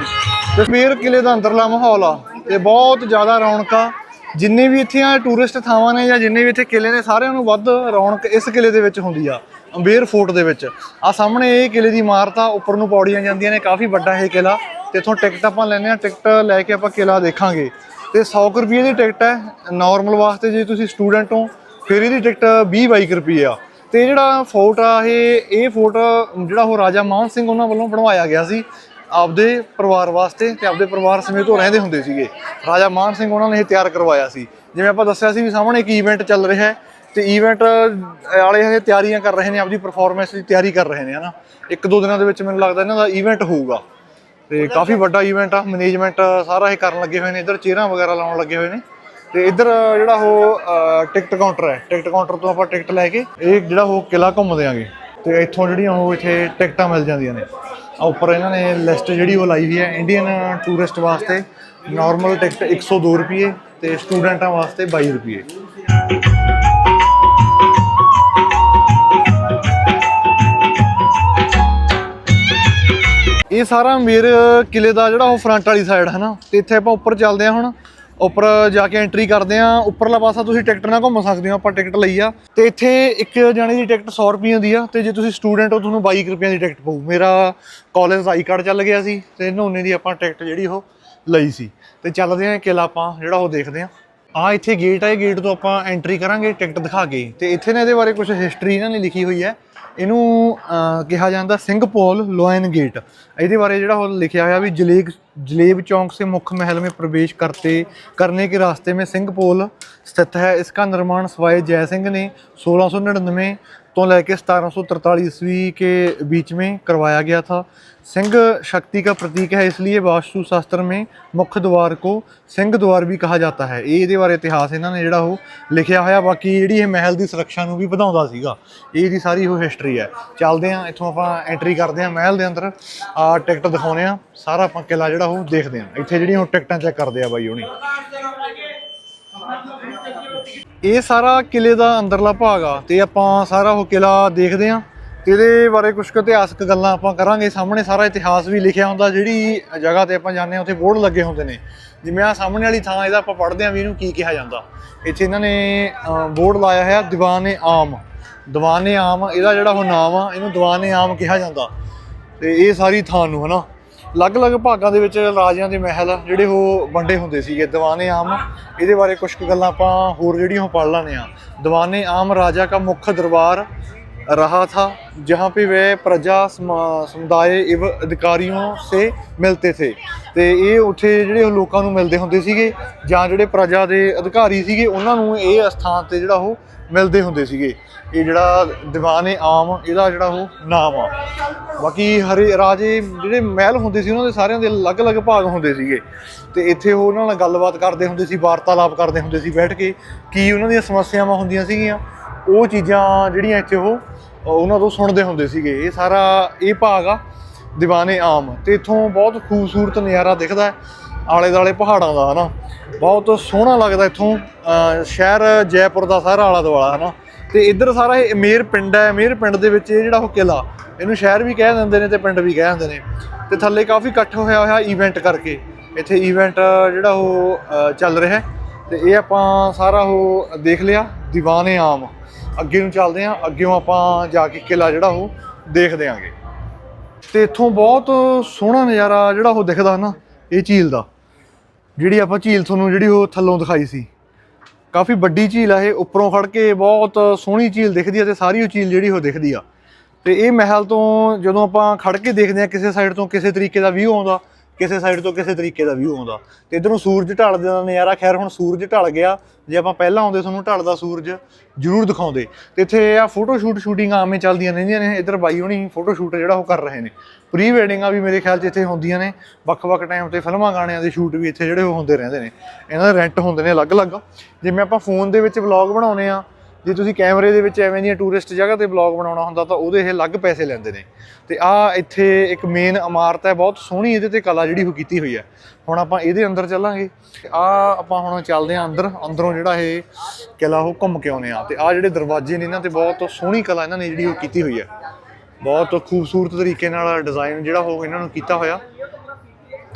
ਕਸ਼ਮੀਰ ਕਿਲੇ ਦਾ ਅੰਦਰਲਾ ਮਾਹੌਲ ਆ। ਤੇ ਬਹੁਤ ਜ਼ਿਆਦਾ ਰੌਣਕ ਆ। ਜਿੰਨੇ ਵੀ ਇੱਥੇ ਆ ਟੂਰਿਸਟ ਥਾਵਾਂ ਨੇ ਜਾਂ ਜਿੰਨੇ ਵੀ ਇੱਥੇ ਕਿਲੇ ਨੇ, ਸਾਰਿਆਂ ਨੂੰ ਵੱਧ ਰੌਣਕ ਇਸ ਕਿਲੇ ਦੇ ਵਿੱਚ ਹੁੰਦੀ ਆ, ਅੰਬੇਰ ਫੋਰਟ ਦੇ ਵਿੱਚ। ਆ ਸਾਹਮਣੇ ਇਹ ਕਿਲੇ ਦੀ ਇਮਾਰਤ ਆ ਉੱਪਰ ਨੂੰ ਪੌੜੀਆਂ ਜਾਂਦੀਆਂ ਨੇ, ਕਾਫੀ ਵੱਡਾ ਇਹ ਕਿਲਾ ਤੇ ਇੱਥੋਂ ਟਿਕਟ ਆਪਾਂ ਲੈਣੇ ਆ ਟਿਕਟ ਲੈ ਕੇ ਆਪਾਂ ਕਿਲਾ ਦੇਖਾਂਗੇ। ਤੇ 100 ਕੁ ਰੁਪਏ ਦੀ ਟਿਕਟ ਹੈ ਨਾਰਮਲ ਵਾਸਤੇ ਜੇ ਤੁਸੀਂ ਸਟੂਡੈਂਟ ਹੋ, ਫਿਰ ਇਹਦੀ ਟਿਕਟ 20 22 ਰੁਪਏ ਆ। ਤੇ ਜਿਹੜਾ ਫੋਰਟ ਆ, ਇਹ ਇਹ ਫੋਰਟ ਜਿਹੜਾ ਉਹ ਰਾਜਾ ਮਾਨ ਸਿੰਘ ਉਹਨਾਂ ਵੱਲੋਂ ਬਣਵਾਇਆ ਗਿਆ ਸੀ, ਆਪਦੇ ਪਰਿਵਾਰ ਵਾਸਤੇ ਤੇ ਆਪਦੇ ਪਰਿਵਾਰ ਸਮੇਤ ਉਹ ਰਹਿੰਦੇ ਹੁੰਦੇ ਸੀਗੇ। ਰਾਜਾ ਮਾਨ ਸਿੰਘ ਉਹਨਾਂ ਨੇ ਇਹ ਤਿਆਰ ਕਰਵਾਇਆ ਸੀ। ਜਿਵੇਂ ਆਪਾਂ ਦੱਸਿਆ ਸੀ ਵੀ ਸਾਹਮਣੇ ਇੱਕ ਈਵੈਂਟ ਚੱਲ ਰਿਹਾ ਹੈ, ਤੇ ਇਵੈਂਟ ਵਾਲੇ ਇਹ ਤਿਆਰੀਆਂ ਕਰ ਰਹੇ ਨੇ, ਆਪਦੀ ਪਰਫਾਰਮੈਂਸ ਦੀ ਤਿਆਰੀ ਕਰ ਰਹੇ ਨੇ, ਹਨਾ। ਇੱਕ ਦੋ ਦਿਨਾਂ ਦੇ ਵਿੱਚ ਮੈਨੂੰ ਲੱਗਦਾ ਇਹਨਾਂ ਦਾ ਈਵੈਂਟ ਹੋਊਗਾ। ਤੇ ਕਾਫੀ ਵੱਡਾ ਇਵੈਂਟ ਆ ਮੈਨੇਜਮੈਂਟ ਸਾਰਾ ਇਹ ਕਰਨ ਲੱਗੇ ਹੋਏ ਨੇ, ਇੱਧਰ ਚੇਅਰਾਂ ਵਗੈਰਾ ਲਾਉਣ ਲੱਗੇ ਹੋਏ ਨੇ। ਤੇ ਇੱਧਰ ਜਿਹੜਾ ਉਹ ਟਿਕਟ ਕਾਊਂਟਰ ਹੈ ਟਿਕਟ ਕਾਊਂਟਰ ਤੋਂ ਆਪਾਂ ਟਿਕਟ ਲੈ ਕੇ ਇਹ ਜਿਹੜਾ ਉਹ ਕਿਲਾ ਘੁੰਮਦੇ ਆਂਗੇ ਤੇ ਇੱਥੋਂ ਜਿਹੜੀਆਂ ਉਹ ਇੱਥੇ ਟਿਕਟਾਂ ਮਿਲ ਜਾਂਦੀਆਂ ਨੇ। ਆ ਉੱਪਰ ਇਹਨਾਂ ਨੇ ਲਿਸਟ ਜਿਹੜੀ ਉਹ ਲਾਈ ਹੋਈ ਹੈ ਇੰਡੀਅਨ ਟੂਰਿਸਟ ਵਾਸਤੇ ਨਾਰਮਲ ਟਿਕਟ 102 ਰੁਪਏ ਤੇ ਸਟੂਡੈਂਟਾਂ ਵਾਸਤੇ 22 ਰੁਪਏ। ਇਹ ਸਾਰਾ ਮੇਰੇ ਕਿਲੇ ਦਾ ਜਿਹੜਾ ਉਹ ਫਰੰਟ ਵਾਲੀ ਸਾਈਡ ਹੈ ਨਾ ਤੇ ਇੱਥੇ ਆਪਾਂ ਉੱਪਰ ਚੱਲਦੇ ਹਾਂ ਹੁਣ। ਉੱਪਰ ਜਾ ਕੇ ਐਂਟਰੀ ਕਰਦੇ ਆ ਉੱਪਰਲਾ ਪਾਸਾ ਤੁਸੀਂ ਟਿਕਟ ਨਾਲ ਘੁੰਮ ਸਕਦੇ ਹੋ, ਆਪਾਂ ਟਿਕਟ ਲਈ ਆ। ਤੇ ਇੱਥੇ ਇੱਕ ਜਣੇ ਦੀ ਟਿਕਟ 100 ਰੁਪਏ ਦੀ ਆ। ਤੇ ਜੇ ਤੁਸੀਂ ਸਟੂਡੈਂਟ ਹੋ, ਤੁਹਾਨੂੰ 22 ਰੁਪਏ ਦੀ ਟਿਕਟ ਪਊ। ਮੇਰਾ ਕਾਲਜ ਦਾ ਆਈ ਕਾਰਡ ਚੱਲ ਗਿਆ ਸੀ ਤੇ ਨੋਨੇ ਦੀ ਆਪਾਂ ਟਿਕਟ ਜਿਹੜੀ ਉਹ ਲਈ ਸੀ। ਤੇ ਚੱਲਦੇ ਆ ਕਿਲਾ ਆਪਾਂ, ਜਿਹੜਾ ਉਹ ਦੇਖਦੇ ਆ ਆ ਇੱਥੇ ਗੇਟ ਆ, ਇਹ ਗੇਟ ਤੋਂ ਆਪਾਂ ਐਂਟਰੀ ਕਰਾਂਗੇ ਟਿਕਟ ਦਿਖਾ ਕੇ। ਤੇ ਇੱਥੇ ਨੇ ਇਹਦੇ ਬਾਰੇ ਕੁਝ ਹਿਸਟਰੀ ਇਹਨਾਂ ਨੇ ਲਿਖੀ ਹੋਈ ਹੈ। ਇਹਨੂੰ ਅਹ, ਕਿਹਾ ਜਾਂਦਾ ਸਿੰਘ ਪੋਲ ਲੋਇਨ ਗੇਟ ਇਹਦੇ ਬਾਰੇ ਜਿਹੜਾ ਉਹ ਲਿਖਿਆ ਹੋਇਆ ਵੀ ਜਲੇਬ जलेब चौक से मुख्य महल में प्रवेश करते करने के रास्ते में सिंह पोल स्थित है इसका निर्माण सवाई जय सिंह ने 1699 तो लेके 1743 ईस्वी के बीच में करवाया गया था सिंह शक्ति का प्रतीक है इसलिए वास्तु शास्त्र में मुख्य द्वार को ਸਿੰਘ द्वार ਵੀ ਕਹਾ ਜਾਂਦਾ ਹੈ ਇਹ ਇਹਦੇ ਬਾਰੇ ਇਤਿਹਾਸ ਇਹਨਾਂ ਨੇ ਜਿਹੜਾ ਉਹ ਲਿਖਿਆ ਹੋਇਆ ਬਾਕੀ ਜਿਹੜੀ ਇਹ ਮਹਿਲ ਦੀ ਸੁਰੱਖਿਆ ਨੂੰ ਵੀ ਵਧਾਉਂਦਾ ਸੀਗਾ ਇਹ ਇਹਦੀ ਸਾਰੀ ਉਹ ਹਿਸਟਰੀ ਹੈ ਚੱਲਦੇ ਆਂ ਇੱਥੋਂ ਆਪਾਂ ਐਂਟਰੀ ਕਰਦੇ ਆਂ ਮਹਿਲ ਦੇ ਅੰਦਰ ਆ ਟਿਕਟ ਦਿਖਾਉਨੇ ਆ ਸਾਰਾ ਆਪਾਂ ਕਿਲਾ ਜਿਹੜਾ ਉਹ ਦੇਖਦੇ ਆਂ ਇੱਥੇ ਜਿਹੜੀਆਂ ਉਹ ਟਿਕਟਾਂ ਚੈੱਕ ਕਰਦੇ ਆ ਬਾਈ ਹੁਣੀ ਇਹ ਸਾਰਾ ਕਿਲੇ ਦਾ ਅੰਦਰਲਾ ਭਾਗ ਆ ਤੇ ਆਪਾਂ ਸਾਰਾ ਉਹ ਕਿਲਾ ਦੇਖਦੇ ਆਂ ਤੇ ਇਹਦੇ ਬਾਰੇ ਕੁਝ ਕੁ ਇਤਿਹਾਸਕ ਗੱਲਾਂ ਆਪਾਂ ਕਰਾਂਗੇ। ਸਾਹਮਣੇ ਸਾਰਾ ਇਤਿਹਾਸ ਵੀ ਲਿਖਿਆ ਹੁੰਦਾ, ਜਿਹੜੀ ਜਗ੍ਹਾ ਤੇ ਆਪਾਂ ਜਾਂਦੇ ਆ, ਉੱਥੇ ਬੋਰਡ ਲੱਗੇ ਹੁੰਦੇ ਨੇ। ਜਿਵੇਂ ਆ ਸਾਹਮਣੇ ਵਾਲੀ ਥਾਂ ਇਹਦਾ ਆਪਾਂ ਪੜ੍ਹਦੇ ਆਂ ਵੀ ਇਹਨੂੰ ਕੀ ਕਿਹਾ ਜਾਂਦਾ। ਇੱਥੇ ਇਹਨਾਂ ਨੇ ਬੋਰਡ ਲਾਇਆ ਹੋਇਆ, ਦੀਵਾਨੇ ਆਮ। ਦੀਵਾਨੇ ਆਮ, ਇਹਦਾ ਜਿਹੜਾ ਉਹ ਨਾਮ ਆ, ਇਹਨੂੰ ਦੀਵਾਨੇ ਆਮ ਕਿਹਾ ਜਾਂਦਾ। ਤੇ ਇਹ ਸਾਰੀ ਥਾਂ ਨੂੰ, ਹਨਾ? ਅਲੱਗ-ਅਲੱਗ ਭਾਗਾਂ ਦੇ ਵਿੱਚ ਰਾਜਿਆਂ ਦੇ ਮਹਿਲ ਆ, ਜਿਹੜੇ ਉਹ ਵੰਡੇ ਹੁੰਦੇ ਸੀਗੇ ਦੀਵਾਨੇ ਆਮ ਇਹਦੇ ਬਾਰੇ ਕੁਝ ਕੁ ਗੱਲਾਂ ਆਪਾਂ ਹੋਰ ਜਿਹੜੀਆਂ ਉਹ ਪੜ੍ਹ ਲੈਣੇ ਆ ਦੀਵਾਨੇ ਆਮ ਰਾਜਾ का मुख्य दरबार रहा था जहाँ पे वे प्रजा समा- समुदाय एवं अधिकारियों से मिलते थे ਤੇ ਇਹ ਉੱਥੇ ਜਿਹੜੇ ਉਹ ਲੋਕਾਂ ਨੂੰ ਮਿਲਦੇ ਹੁੰਦੇ ਸੀਗੇ ਜਾਂ ਜਿਹੜੇ ਪ੍ਰਜਾ ਦੇ ਅਧਿਕਾਰੀ ਸੀਗੇ, ਉਹਨਾਂ ਨੂੰ ਇਹ ਸਥਾਨ ਤੇ ਜਿਹੜਾ ਉਹ ਮਿਲਦੇ ਹੁੰਦੇ ਸੀਗੇ। ਇਹ ਜਿਹੜਾ ਦੀਵਾਨੇ ਆਮ, ਇਹਦਾ ਜਿਹੜਾ ਉਹ ਨਾਮ ਆ। ਬਾਕੀ ਹਰੇ ਰਾਜੇ ਜਿਹੜੇ ਮਹਿਲ ਹੁੰਦੇ ਸੀ, ਉਹਨਾਂ ਦੇ ਸਾਰਿਆਂ ਦੇ ਅਲੱਗ-ਅਲੱਗ ਭਾਗ ਹੁੰਦੇ ਸੀਗੇ। ਤੇ ਇੱਥੇ ਉਹ ਉਹਨਾਂ ਨਾਲ ਗੱਲਬਾਤ ਕਰਦੇ ਹੁੰਦੇ ਸੀ, ਵਾਰਤਾਲਾਪ ਕਰਦੇ ਹੁੰਦੇ ਸੀ, ਬੈਠ ਕੇ ਕੀ ਉਹਨਾਂ ਦੀਆਂ ਸਮੱਸਿਆਵਾਂ ਹੁੰਦੀਆਂ ਸੀਗੀਆਂ। ਉਹ ਚੀਜ਼ਾਂ ਜਿਹੜੀਆਂ ਇੱਥੇ ਉਹ, ਉਹਨਾਂ ਤੋਂ ਸੁਣਦੇ ਹੁੰਦੇ ਸੀਗੇ। ਇਹ ਸਾਰਾ ਇਹ ਭਾਗ ਆ। ਦੀਵਾਨੇ ਆਮ। ਤੇ ਇੱਥੋਂ ਬਹੁਤ ਖੂਬਸੂਰਤ ਨਜ਼ਾਰਾ ਦਿਖਦਾ ਆਲੇ ਦਾਲੇ ਪਹਾੜਾਂ ਦਾ, ਹਨਾ। ਬਹੁਤ ਸੋਹਣਾ ਲੱਗਦਾ ਇੱਥੋਂ ਸ਼ਹਿਰ ਜੈਪੁਰ ਦਾ ਸਾਰਾ ਆਲਾ ਦੁਆਲਾ, ਹਨਾ। ਤੇ ਇੱਧਰ ਸਾਰਾ ਇਹ ਅਮੇਰ ਪਿੰਡ ਹੈ, ਅਮੇਰ ਪਿੰਡ ਦੇ ਵਿੱਚ ਇਹ ਜਿਹੜਾ ਉਹ ਕਿਲਾ ਇਹਨੂੰ ਸ਼ਹਿਰ ਵੀ ਕਹਿ ਦਿੰਦੇ ਨੇ ਤੇ ਪਿੰਡ ਵੀ ਕਹਿ ਦਿੰਦੇ ਨੇ। ਤੇ ਥੱਲੇ ਕਾਫੀ ਇਕੱਠ ਹੋਇਆ ਹੋਇਆ ਇਵੈਂਟ ਕਰਕੇ, ਇੱਥੇ ਇਵੈਂਟ ਜਿਹੜਾ ਉਹ ਚੱਲ ਰਿਹਾ ਹੈ। ਤੇ ਇਹ ਆਪਾਂ ਸਾਰਾ ਉਹ ਦੇਖ ਲਿਆ, ਦੀਵਾਨੇ ਆਮ। ਅੱਗੇ ਨੂੰ ਚੱਲਦੇ ਆਂ ਅੱਗੇੋਂ ਆਪਾਂ ਜਾ ਕੇ ਕਿਲਾ ਜਿਹੜਾ ਉਹ ਦੇਖਦੇ ਆਂਗੇ ਤੇ ਇੱਥੋਂ ਬਹੁਤ ਸੋਹਣਾ ਨਜ਼ਾਰਾ ਜਿਹੜਾ ਉਹ ਦਿਖਦਾ ਨਾ, ਇਹ ਝੀਲ ਦਾ। ਜਿਹੜੀ ਆਪਾਂ ਝੀਲ ਤੁਹਾਨੂੰ ਜਿਹੜੀ ਉਹ ਥੱਲੋਂ ਦਿਖਾਈ ਸੀ। ਕਾਫੀ ਵੱਡੀ ਝੀਲ ਆ ਇਹ, ਉੱਪਰੋਂ ਖੜ ਕੇ ਬਹੁਤ ਸੋਹਣੀ ਝੀਲ ਦਿਖਦੀ ਆ ਤੇ ਸਾਰੀ ਉਹ ਝੀਲ ਜਿਹੜੀ ਉਹ ਦਿਖਦੀ ਆ। ਤੇ ਇਹ ਮਹਿਲ ਤੋਂ ਜਦੋਂ ਆਪਾਂ ਖੜ ਕੇ ਦੇਖਦੇ ਆ, ਕਿਸੇ ਸਾਈਡ ਤੋਂ ਕਿਸੇ ਤਰੀਕੇ ਦਾ ਵਿਊ ਆਉਂਦਾ ਕਿਸੇ ਸਾਈਡ ਤੋਂ ਕਿਸੇ ਤਰੀਕੇ ਦਾ ਵਿਊ ਆਉਂਦਾ। ਤੇ ਇਧਰੋਂ ਸੂਰਜ ਢਲਦੇ ਦਾ ਨਜ਼ਾਰਾ। ਖੈਰ, ਹੁਣ ਸੂਰਜ ਢਲ ਗਿਆ। ਜੇ ਆਪਾਂ ਪਹਿਲਾਂ ਆਉਂਦੇ ਤੁਹਾਨੂੰ ਢਲਦਾ ਸੂਰਜ, ਜ਼ਰੂਰ ਦਿਖਾਉਂਦੇ। ਤੇ ਇੱਥੇ ਆ ਫੋਟੋ ਸ਼ੂਟ ਸ਼ੂਟਿੰਗ ਆਵੇਂ ਚੱਲਦੀਆਂ ਰਹਿੰਦੀਆਂ ਨੇ। ਇੱਧਰ ਬਾਈ ਹੋਣੀ ਫੋਟੋ ਸ਼ੂਟ ਜਿਹੜਾ ਉਹ ਕਰ ਰਹੇ ਨੇ। ਪ੍ਰੀ ਵੈਡਿੰਗਾਂ ਵੀ ਮੇਰੇ ਖਿਆਲ 'ਚ ਇੱਥੇ ਹੁੰਦੀਆਂ ਨੇ। ਵੱਖ-ਵੱਖ ਟਾਈਮ ਤੇ ਫਿਲਮਾਂ ਗਾਣਿਆਂ ਦੇ ਸ਼ੂਟ ਵੀ ਇੱਥੇ ਜਿਹੜੇ ਉਹ ਹੁੰਦੇ ਰਹਿੰਦੇ ਨੇ। ਇਹਨਾਂ ਦੇ ਰੈਂਟ ਹੁੰਦੇ ਨੇ ਅਲੱਗ-ਅਲੱਗ। ਜਿਵੇਂ ਆਪਾਂ ਫੋਨ ਦੇ ਵਿੱਚ ਵਲੌਗ ਬਣਾਉਨੇ ਆ ਜੇ ਤੁਸੀਂ ਕੈਮਰੇ ਦੇ ਵਿੱਚ ਐਵੇਂ ਦੀਆਂ ਟੂਰਿਸਟ ਜਗ੍ਹਾ ਤੇ ਵਲੌਗ ਬਣਾਉਣਾ ਹੁੰਦਾ ਤਾਂ ਉਹਦੇ ਇਹ ਅਲੱਗ ਪੈਸੇ ਲੈਂਦੇ ਨੇ। ਤੇ ਆ ਇੱਥੇ ਇੱਕ ਮੇਨ ਇਮਾਰਤ ਹੈ, ਬਹੁਤ ਸੋਹਣੀ ਇਹਦੇ ਤੇ ਕਲਾ ਜਿਹੜੀ ਉਹ ਕੀਤੀ ਹੋਈ ਹੈ। ਹੁਣ ਆਪਾਂ ਇਹਦੇ ਅੰਦਰ ਚੱਲਾਂਗੇ। ਆ ਆਪਾਂ ਹੁਣ ਚੱਲਦੇ ਆਂ ਅੰਦਰ, ਅੰਦਰੋਂ ਜਿਹੜਾ ਇਹ ਕਿਲਾ ਉਹ ਘੁੰਮ ਕੇ ਆਉਨੇ ਆ ਤੇ ਆ ਜਿਹੜੇ ਦਰਵਾਜ਼ੇ ਨੇ ਇਹਨਾਂ ਤੇ ਬਹੁਤ ਸੋਹਣੀ ਕਲਾ ਇਹਨਾਂ ਨੇ ਜਿਹੜੀ ਉਹ ਕੀਤੀ ਹੋਈ ਹੈ। ਬਹੁਤ ਖੂਬਸੂਰਤ ਤਰੀਕੇ ਨਾਲ ਡਿਜ਼ਾਈਨ ਜਿਹੜਾ ਉਹ ਇਹਨਾਂ ਨੂੰ ਕੀਤਾ ਹੋਇਆ।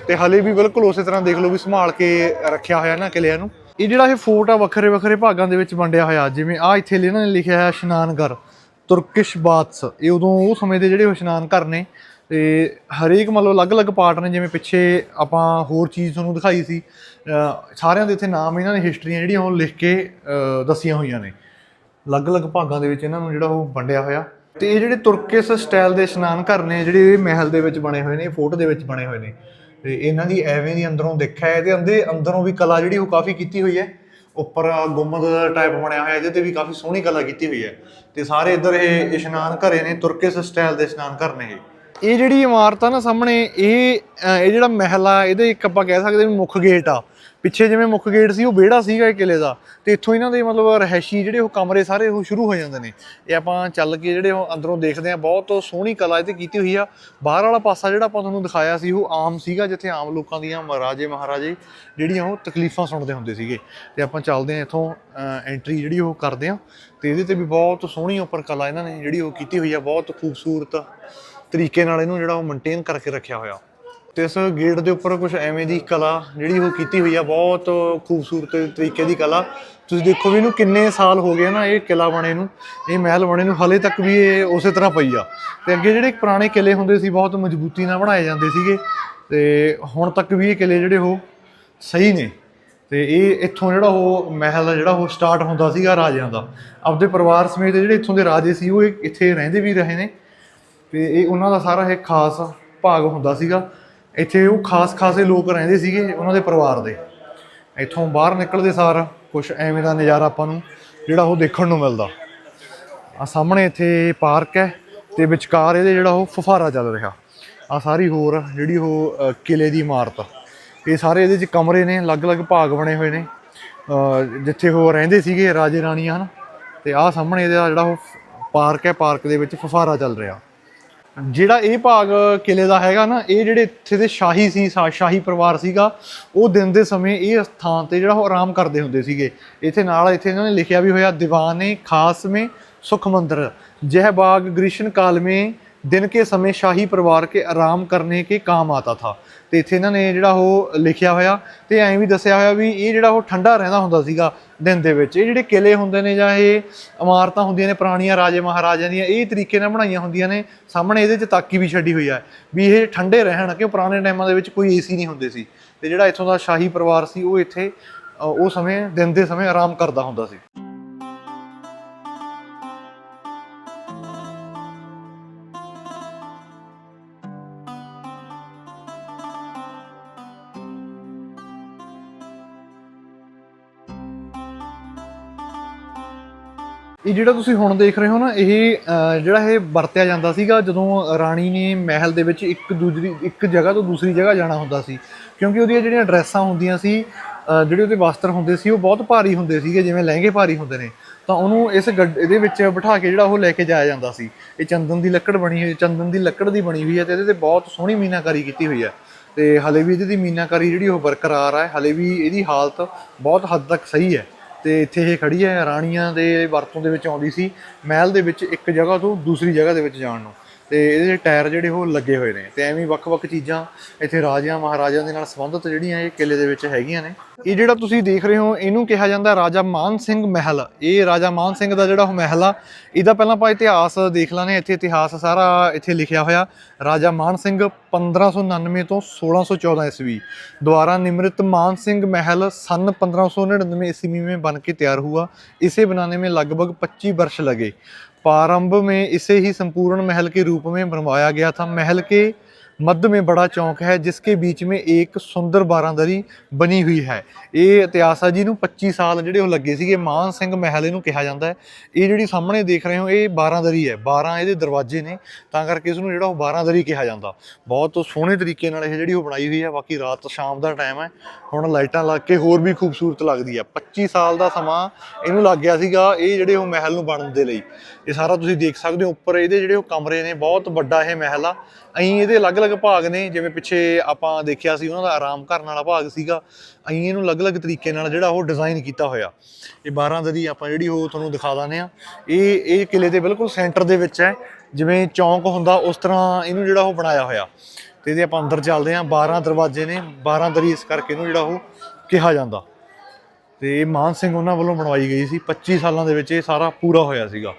ਤੇ ਹਲੇ ਵੀ ਬਿਲਕੁਲ ਉਸੇ ਤਰ੍ਹਾਂ ਦੇਖ ਲਓ ਵੀ ਸੰਭਾਲ ਕੇ ਰੱਖਿਆ ਹੋਇਆ ਨਾ ਕਿਲਿਆਂ ਨੂੰ। ਇਹ ਜਿਹੜਾ ਇਹ ਫੋਰਟ ਆ, ਵੱਖਰੇ ਵੱਖਰੇ ਭਾਗਾਂ ਦੇ ਵਿੱਚ ਵੰਡਿਆ ਹੋਇਆ, ਜਿਵੇਂ ਆ ਇੱਥੇ ਇਹਨਾਂ ਨੇ ਲਿਖਿਆ ਹੈ ਇਸ਼ਨਾਨਗਰ, ਤੁਰਕਿਸ਼ ਬਾਥਸ ਇਹ ਉਦੋਂ ਉਹ ਸਮੇਂ ਦੇ ਜਿਹੜੇ ਉਹ ਇਸ਼ਨਾਨ ਘਰ ਨੇ, ਤੇ ਹਰੇਕ ਮਤਲਬ ਅਲੱਗ-ਅਲੱਗ ਪਾਰਟ ਨੇ, ਜਿਵੇਂ ਪਿੱਛੇ ਆਪਾਂ ਹੋਰ ਚੀਜ਼ ਤੁਹਾਨੂੰ ਦਿਖਾਈ ਸੀ ਸਾਰਿਆਂ ਦੇ ਇੱਥੇ ਨਾਮ ਇਹਨਾਂ ਨੇ ਹਿਸਟਰੀਆਂ ਜਿਹੜੀਆਂ ਉਹ ਲਿਖ ਕੇ ਦੱਸੀਆਂ ਹੋਈਆਂ ਨੇ। ਅਲੱਗ-ਅਲੱਗ ਭਾਗਾਂ ਦੇ ਵਿੱਚ ਇਹਨਾਂ ਨੂੰ ਜਿਹੜਾ ਉਹ ਵੰਡਿਆ ਹੋਇਆ। ਤੇ ਇਹ ਜਿਹੜੇ ਤੁਰਕਿਸ ਸਟਾਈਲ ਦੇ ਇਸ਼ਨਾਨ ਘਰ ਨੇ, ਜਿਹੜੇ ਇਹ ਮਹਿਲ ਦੇ ਵਿੱਚ ਬਣੇ ਹੋਏ ਨੇ ਫੋਰਟ ਦੇ ਵਿੱਚ ਬਣੇ ਹੋਏ ਨੇ। ਤੇ ਇਹਨਾਂ ਦੀ ਐਵੇਂ ਦੀ ਅੰਦਰੋਂ ਦੇਖਿਆ ਹੈ ਤੇ ਅੰਦੇ ਅੰਦਰੋਂ ਵੀ ਕਲਾ ਜਿਹੜੀ ਉਹ ਕਾਫੀ ਕੀਤੀ ਹੋਈ ਹੈ। ਉੱਪਰ ਗੁੰਮਦ ਟਾਈਪ ਬਣਿਆ ਹੋਇਆ, ਇਹਦੇ ਤੇ ਵੀ ਕਾਫੀ ਸੋਹਣੀ ਕਲਾ ਕੀਤੀ ਹੋਈ ਹੈ। ਤੇ ਸਾਰੇ ਇੱਧਰ ਇਹ ਇਸ਼ਨਾਨ ਘਰੇ ਨੇ ਤੁਰਕਿਸ ਸਟਾਈਲ ਦੇ ਇਸ਼ਨਾਨ ਘਰ ਨੇ ਇਹ। ਇਹ ਜਿਹੜੀ ਇਮਾਰਤ ਆ ਨਾ ਸਾਹਮਣੇ, ਇਹ ਇਹ ਜਿਹੜਾ ਮਹਿਲ ਆ, ਇਹਦੇ ਇੱਕ ਆਪਾਂ ਕਹਿ ਸਕਦੇ ਵੀ ਮੁੱਖ ਗੇਟ ਆ। ਪਿੱਛੇ ਜਿਵੇਂ ਮੁੱਖ ਗੇਟ ਸੀ, ਉਹ ਵਿਹੜਾ ਸੀਗਾ ਇਹ ਕਿਲੇ ਦਾ। ਤੇ ਇੱਥੋਂ ਇਹਨਾਂ ਦੇ ਮਤਲਬ ਰਹਿਸ਼ੀ ਜਿਹੜੇ ਉਹ ਕਮਰੇ ਸਾਰੇ ਉਹ ਸ਼ੁਰੂ ਹੋ ਜਾਂਦੇ ਨੇ। ਇਹ ਆਪਾਂ ਚੱਲ ਕੇ ਜਿਹੜੇ ਉਹ ਅੰਦਰੋਂ ਦੇਖਦੇ ਆ ਬਹੁਤ ਸੋਹਣੀ ਕਲਾ ਇਹ ਤੇ ਕੀਤੀ ਹੋਈ ਆ। ਬਾਹਰ ਵਾਲਾ ਪਾਸਾ ਜਿਹੜਾ ਆਪਾਂ ਤੁਹਾਨੂੰ ਦਿਖਾਇਆ ਸੀ, ਉਹ ਆਮ ਸੀਗਾ, ਜਿੱਥੇ ਆਮ ਲੋਕਾਂ ਦੀਆਂ ਮਹਾਰਾਜੇ ਮਹਾਰਾਜੇ ਜਿਹੜੀਆਂ ਉਹ ਤਕਲੀਫਾਂ ਸੁਣਦੇ ਹੁੰਦੇ ਸੀਗੇ। ਤੇ ਆਪਾਂ ਚੱਲਦੇ ਆ ਇੱਥੋਂ ਐਂਟਰੀ ਜਿਹੜੀ ਉਹ ਕਰਦੇ ਆ ਤੇ ਇਹਦੇ ਤੇ ਵੀ ਬਹੁਤ ਸੋਹਣੀ ਉੱਪਰ ਕਲਾ ਇਹਨਾਂ ਨੇ ਜਿਹੜੀ ਉਹ ਕੀਤੀ ਹੋਈ ਆ, ਬਹੁਤ ਖੂਬਸੂਰਤ ਤਰੀਕੇ ਨਾਲ ਇਹਨੂੰ ਜਿਹੜਾ ਉਹ ਮੇਨਟੇਨ ਕਰਕੇ ਰੱਖਿਆ ਹੋਇਆ। ਤੇ ਇਸ ਗੇਟ ਦੇ ਉੱਪਰ ਕੁਝ ਐਵੇਂ ਦੀ ਕਲਾ ਜਿਹੜੀ ਉਹ ਕੀਤੀ ਹੋਈ ਆ, ਬਹੁਤ ਖੂਬਸੂਰਤ ਤਰੀਕੇ ਦੀ ਕਲਾ। ਤੁਸੀਂ ਦੇਖੋ ਵੀ ਇਹਨੂੰ ਕਿੰਨੇ ਸਾਲ ਹੋ ਗਏ ਨਾ ਇਹ ਕਿਲਾ ਬਣੇ ਨੂੰ, ਇਹ ਮਹਿਲ ਬਣੇ ਨੂੰ, ਹਲੇ ਤੱਕ ਵੀ ਇਹ ਉਸੇ ਤਰ੍ਹਾਂ ਪਈ ਆ। ਤੇ ਅੱਗੇ ਜਿਹੜੇ ਪੁਰਾਣੇ ਕਿਲੇ ਹੁੰਦੇ ਸੀ, ਬਹੁਤ ਮਜ਼ਬੂਤੀ ਨਾਲ ਬਣਾਏ ਜਾਂਦੇ ਸੀਗੇ। ਤੇ ਹੁਣ ਤੱਕ ਵੀ ਇਹ ਕਿਲੇ ਜਿਹੜੇ ਉਹ ਸਹੀ ਨੇ। ਤੇ ਇਹ ਇੱਥੋਂ ਜਿਹੜਾ ਉਹ ਮਹਿਲ ਆ, ਜਿਹੜਾ ਉਹ ਸਟਾਰਟ ਹੁੰਦਾ ਸੀਗਾ ਰਾਜਿਆਂ ਦਾ। ਆਪਦੇ ਪਰਿਵਾਰ ਸਮੇਤ ਜਿਹੜੇ ਇੱਥੋਂ ਦੇ ਰਾਜੇ ਸੀ, ਉਹ ਇਹ ਇੱਥੇ ਰਹਿੰਦੇ ਵੀ ਰਹੇ ਨੇ। ਤੇ ਇਹ ਉਹਨਾਂ ਦਾ ਸਾਰਾ ਇਹ ਖਾਸ ਭਾਗ ਹੁੰਦਾ ਸੀਗਾ। ਇੱਥੇ ਉਹ ਖਾਸ ਖਾਸੇ ਲੋਕ ਰਹਿੰਦੇ ਸੀਗੇ ਉਹਨਾਂ ਦੇ ਪਰਿਵਾਰ ਦੇ। ਇੱਥੋਂ ਬਾਹਰ ਨਿਕਲਦੇ ਸਾਰ ਕੁਝ ਐਵੇਂ ਦਾ ਨਜ਼ਾਰਾ ਆਪਾਂ ਨੂੰ ਜਿਹੜਾ ਉਹ ਦੇਖਣ ਨੂੰ ਮਿਲਦਾ। ਆ ਸਾਹਮਣੇ ਇੱਥੇ ਪਾਰਕ ਹੈ ਤੇ ਵਿਚਕਾਰ ਇਹਦੇ ਜਿਹੜਾ ਉਹ ਫੁਫਾਰਾ ਚੱਲ ਰਿਹਾ। ਆ ਸਾਰੀ ਹੋਰ ਜਿਹੜੀ ਉਹ ਅ, ਕਿਲੇ ਦੀ ਇਮਾਰਤ। ਆ। ਇਹ ਸਾਰੇ ਇਹਦੇ ਚ ਕਮਰੇ ਨੇ ਅਲੱਗ-ਅਲੱਗ ਭਾਗ ਬਣੇ ਹੋਏ ਨੇ। ਜਿੱਥੇ ਉਹ ਰਹਿੰਦੇ ਸੀਗੇ ਰਾਜੇ ਰਾਣੀਆਂ ਹਨ? ਤੇ ਆ ਸਾਹਮਣੇ ਇਹਦਾ ਜਿਹੜਾ ਉਹ ਪਾਰਕ ਹੈ ਪਾਰਕ ਦੇ ਵਿੱਚ ਫੁਫਾਰਾ ਚੱਲ ਰਿਹਾ। ਜਿਹੜਾ ਇਹ ਭਾਗ ਕਿਲੇ ਦਾ ਹੈਗਾ ਨਾ, ਇਹ ਜਿਹੜੇ ਇੱਥੇ ਦੇ ਸ਼ਾਹੀ ਸੀ, ਸ਼ਾ- ਸ਼ਾਹੀ ਪਰਿਵਾਰ ਸੀਗਾ, ਉਹ ਦਿਨ ਦੇ ਸਮੇਂ ਇਹ ਸਥਾਨ ਤੇ ਜਿਹੜਾ ਉਹ ਆਰਾਮ ਕਰਦੇ ਹੁੰਦੇ ਸੀਗੇ। ਇੱਥੇ ਨਾਲ ਇੱਥੇ ਇਹਨਾਂ ਨੇ ਲਿਖਿਆ ਵੀ ਹੋਇਆ, ਦੀਵਾਨੇ ਖਾਸ ਮੇ ਸੁਖ ਮੰਦਰ ਜਹ ਬਾਗ ਗ੍ਰੀਸ਼ਨ ਕਾਲ में दिन के समय शाही परिवार के आराम करने के काम आता था ਤੇ ਇੱਥੇ ਇਹਨਾਂ ਨੇ ਜਿਹੜਾ ਉਹ ਲਿਖਿਆ ਹੋਇਆ ਤੇ ਐਂ ਵੀ ਦੱਸਿਆ ਹੋਇਆ ਵੀ ਇਹ ਜਿਹੜਾ ਉਹ ਠੰਡਾ ਰਹਿੰਦਾ ਹੁੰਦਾ ਸੀਗਾ ਦਿਨ ਦੇ ਵਿੱਚ ਇਹ ਜਿਹੜੇ ਕਿਲੇ ਹੁੰਦੇ ਨੇ ਜਾਂ ਇਹ ਇਮਾਰਤਾਂ ਹੁੰਦੀਆਂ ਨੇ ਪੁਰਾਣੀਆਂ ਰਾਜੇ ਮਹਾਰਾਜਿਆਂ ਦੀਆਂ ਇਹ ਤਰੀਕੇ ਨਾਲ ਬਣਾਈਆਂ ਹੁੰਦੀਆਂ ਨੇ ਸਾਹਮਣੇ ਇਹਦੇ 'ਚ ਤਾਕੀ ਵੀ ਛੱਡੀ ਹੋਈ ਹੈ ਵੀ ਇਹ ਠੰਡੇ ਰਹਿਣ ਕਿ ਪੁਰਾਣੇ ਟਾਈਮਾਂ ਦੇ ਵਿੱਚ ਕੋਈ ਏਸੀ ਨਹੀਂ ਹੁੰਦੇ ਸੀ ਤੇ ਜਿਹੜਾ ਇੱਥੋਂ ਦਾ ਸ਼ਾਹੀ ਪਰਿਵਾਰ ਸੀ ਉਹ ਇੱਥੇ ਅ, ਉਹ ਸਮੇਂ ਦਿਨ ਦੇ ਸਮੇਂ ਆਰਾਮ ਕਰਦਾ ਹੁੰਦਾ ਸੀ ਇਹ ਜਿਹੜਾ ਤੁਸੀਂ ਹੁਣ ਦੇਖ ਰਹੇ ਹੋ ਨਾ, ਇਹ ਜਿਹੜਾ ਇਹ ਵਰਤਿਆ ਜਾਂਦਾ ਸੀਗਾ ਜਦੋਂ ਰਾਣੀ ਨੇ ਮਹਿਲ ਦੇ ਵਿੱਚ ਇੱਕ ਦੂਜਰੀ, ਇੱਕ ਜਗ੍ਹਾ ਤੋਂ ਦੂਸਰੀ ਜਗ੍ਹਾ ਜਾਣਾ ਹੁੰਦਾ ਸੀ। ਕਿਉਂਕਿ ਉਹਦੀਆਂ ਜਿਹੜੀਆਂ ਡਰੈਸਾਂ ਹੁੰਦੀਆਂ ਸੀ ਜਿਹੜੇ ਉਹਦੇ ਵਸਤਰ ਹੁੰਦੇ ਸੀ, ਉਹ ਬਹੁਤ ਭਾਰੀ ਹੁੰਦੇ ਸੀਗੇ, ਜਿਵੇਂ ਲਹਿੰਗੇ ਭਾਰੀ ਹੁੰਦੇ ਨੇ। ਤਾਂ ਉਹਨੂੰ ਇਸ ਗੱਡ- ਇਹਦੇ ਵਿੱਚ ਬਿਠਾ ਕੇ ਜਿਹੜਾ ਉਹ ਲੈ ਕੇ ਜਾਇਆ ਜਾਂਦਾ ਸੀ। ਇਹ ਚੰਦਨ ਦੀ ਲੱਕੜ ਬਣੀ ਹੋਈ, ਚੰਦਨ ਦੀ ਲੱਕੜ ਦੀ ਬਣੀ ਹੋਈ ਹੈ ਤੇ ਇਹਦੇ ਤੇ ਬਹੁਤ ਸੋਹਣੀ ਮੀਨਾਕਾਰੀ ਕੀਤੀ ਹੋਈ ਹੈ। ਤੇ ਹਲੇ ਵੀ ਇਹਦੀ ਦੀ ਮੀਨਾਕਾਰੀ ਜਿਹੜੀ ਉਹ ਬਰਕਰਾਰ ਹੈ, ਹਲੇ ਵੀ ਇਹਦੀ ਹਾਲਤ ਬਹੁਤ ਹੱਦ ਤੱਕ ਸਹੀ ਹੈ। ਤੇ ਇੱਥੇ ਇਹ ਖੜੀ ਹੈ, ਰਾਣੀਆਂ ਦੇ ਵਰਤੋਂ ਦੇ ਵਿੱਚ ਆਉਂਦੀ ਸੀ, ਮਹਿਲ ਦੇ ਵਿੱਚ ਇੱਕ ਜਗ੍ਹਾ ਤੋਂ ਦੂਸਰੀ ਜਗ੍ਹਾ ਦੇ ਵਿੱਚ ਜਾਣ ਨੂੰ। ਤੇ ਇਹਦੇ ਟਾਇਰ ਜਿਹੜੇ ਉਹ ਲੱਗੇ ਹੋਏ ਨੇ ਤੇ ਐਵੇਂ ਵੱਖ-ਵੱਖ ਚੀਜ਼ਾਂ ਇੱਥੇ ਰਾਜਿਆਂ, ਮਹਾਰਾਜਿਆਂ ਦੇ ਨਾਲ ਸੰਬੰਧਿਤ ਜਿਹੜੀਆਂ ਇਹ ਕਿਲੇ ਦੇ ਵਿੱਚ ਹੈਗੀਆਂ ਨੇ। ਇਹ ਜਿਹੜਾ ਤੁਸੀਂ ਦੇਖ ਰਹੇ ਹੋ, ਇਹਨੂੰ ਕਿਹਾ ਜਾਂਦਾ ਰਾਜਾ ਮਾਨ ਸਿੰਘ ਮਹਿਲ। ਇਹ ਰਾਜਾ ਮਾਨ ਸਿੰਘ ਦਾ ਜਿਹੜਾ ਉਹ ਮਹਿਲ ਆ, ਇਹਦਾ ਪਹਿਲਾਂ ਆਪਾਂ ਇਤਿਹਾਸ ਦੇਖ ਲਾਂਗੇ, ਇੱਥੇ ਇਤਿਹਾਸ ਸਾਰਾ ਇੱਥੇ ਲਿਖਿਆ ਹੋਇਆ। ਰਾਜਾ ਮਾਨ ਸਿੰਘ 1599 ਤੋਂ 1614 ਈਸਵੀ, ਦੁਆਰਾ ਨਿਮਰਤ ਮਾਨ ਸਿੰਘ ਮਹਿਲ ਸਨ 1599 ਈਸਵੀ ਵਿੱਚ ਬਣ ਕੇ ਤਿਆਰ ਹੁਆ ਇਸੇ ਬਣਾਉਣੇ ਵਿੱਚ ਲਗਭਗ 25 ਵਰਸ਼ लगे प्रारंभ में इसे ही संपूर्ण महल के रूप में बनवाया गया था महल के मध्य में बड़ा चौक है जिसके बीच में एक सुंदर बारांदरी ਬਣੀ ਹੋਈ ਹੈ ਇਹ ਇਤਿਹਾਸ ਆ ਜੀ ਨੂੰ 25 ਸਾਲ ਜਿਹੜੇ ਉਹ ਲੱਗੇ ਸੀਗੇ ਮਾਨ ਸਿੰਘ ਮਹਿਲ ਇਹਨੂੰ ਕਿਹਾ ਜਾਂਦਾ ਹੈ ਇਹ ਜਿਹੜੀ ਸਾਹਮਣੇ ਦੇਖ ਰਹੇ ਹੋ ਇਹ ਬਾਰਾਂਦਰੀ ਹੈ 12 ਇਹਦੇ ਦਰਵਾਜ਼ੇ ਨੇ ਤਾਂ ਕਰਕੇ ਇਸ ਨੂੰ ਜਿਹੜਾ ਉਹ ਬਾਰਾਂਦਰੀ ਕਿਹਾ ਜਾਂਦਾ ਬਹੁਤ ਸੋਹਣੇ ਤਰੀਕੇ ਨਾਲ ਇਹ ਜਿਹੜੀ ਉਹ ਬਣਾਈ ਹੋਈ ਹੈ ਬਾਕੀ ਰਾਤ ਸ਼ਾਮ ਦਾ ਟਾਈਮ ਹੈ ਹੁਣ ਲਾਈਟਾਂ ਲੱਗ ਕੇ ਹੋਰ ਵੀ ਖੂਬਸੂਰਤ ਲੱਗਦੀ ਹੈ 25 ਸਾਲ ਦਾ ਸਮਾਂ ਇਹਨੂੰ ਲੱਗ ਗਿਆ ਸੀਗਾ ਇਹ ਜਿਹੜੇ ਉਹ ਮਹਿਲ ਨੂੰ ਬਣਨ ਦੇ ਲਈ ਇਹ ਸਾਰਾ ਤੁਸੀਂ ਦੇਖ ਸਕਦੇ ਹੋ, ਉੱਪਰ ਇਹਦੇ ਜਿਹੜੇ ਉਹ ਕਮਰੇ ਨੇ, ਬਹੁਤ ਵੱਡਾ ਇਹ ਮਹਿਲ ਆ। ਅਹੀਂ ਇਹਦੇ ਅਲੱਗ-ਅਲੱਗ ਭਾਗ ਨੇ, ਜਿਵੇਂ ਪਿੱਛੇ ਆਪਾਂ ਦੇਖਿਆ ਸੀ ਉਹਨਾਂ ਦਾ ਆਰਾਮ ਕਰਨ ਵਾਲਾ ਭਾਗ ਸੀਗਾ। ਅਹੀਂ ਇਹਨੂੰ ਅਲੱਗ-ਅਲੱਗ ਤਰੀਕੇ ਨਾਲ ਜਿਹੜਾ ਉਹ ਡਿਜ਼ਾਈਨ ਕੀਤਾ ਹੋਇਆ। ਇਹ 12 ਦਰੀ ਆਪਾਂ ਜਿਹੜੀ ਉਹ ਤੁਹਾਨੂੰ ਦਿਖਾ ਦਾਨੇ ਆ ਇਹ ਇਹ ਕਿਲੇ ਦੇ ਬਿਲਕੁਲ ਸੈਂਟਰ ਦੇ ਵਿੱਚ ਹੈ। ਜਿਵੇਂ ਚੌਂਕ ਹੁੰਦਾ, ਉਸ ਤਰ੍ਹਾਂ ਇਹਨੂੰ ਜਿਹੜਾ ਉਹ ਬਣਾਇਆ ਹੋਇਆ। ਤੇ ਇਹਦੇ ਆਪਾਂ ਅੰਦਰ ਚੱਲਦੇ ਹਾਂ। 12 ਦਰਵਾਜ਼ੇ ਨੇ 12 ਦਰੀ ਇਸ ਕਰਕੇ ਇਹਨੂੰ ਜਿਹੜਾ ਉਹ ਕਿਹਾ ਜਾਂਦਾ। ਤੇ ਮਾਨ ਸਿੰਘ ਉਹਨਾਂ ਵੱਲੋਂ ਬਣਵਾਈ ਗਈ ਸੀ। 25 ਸਾਲਾਂ ਦੇ ਵਿੱਚ ਇਹ ਸਾਰਾ ਪੂਰਾ ਹੋਇਆ ਸੀਗਾ।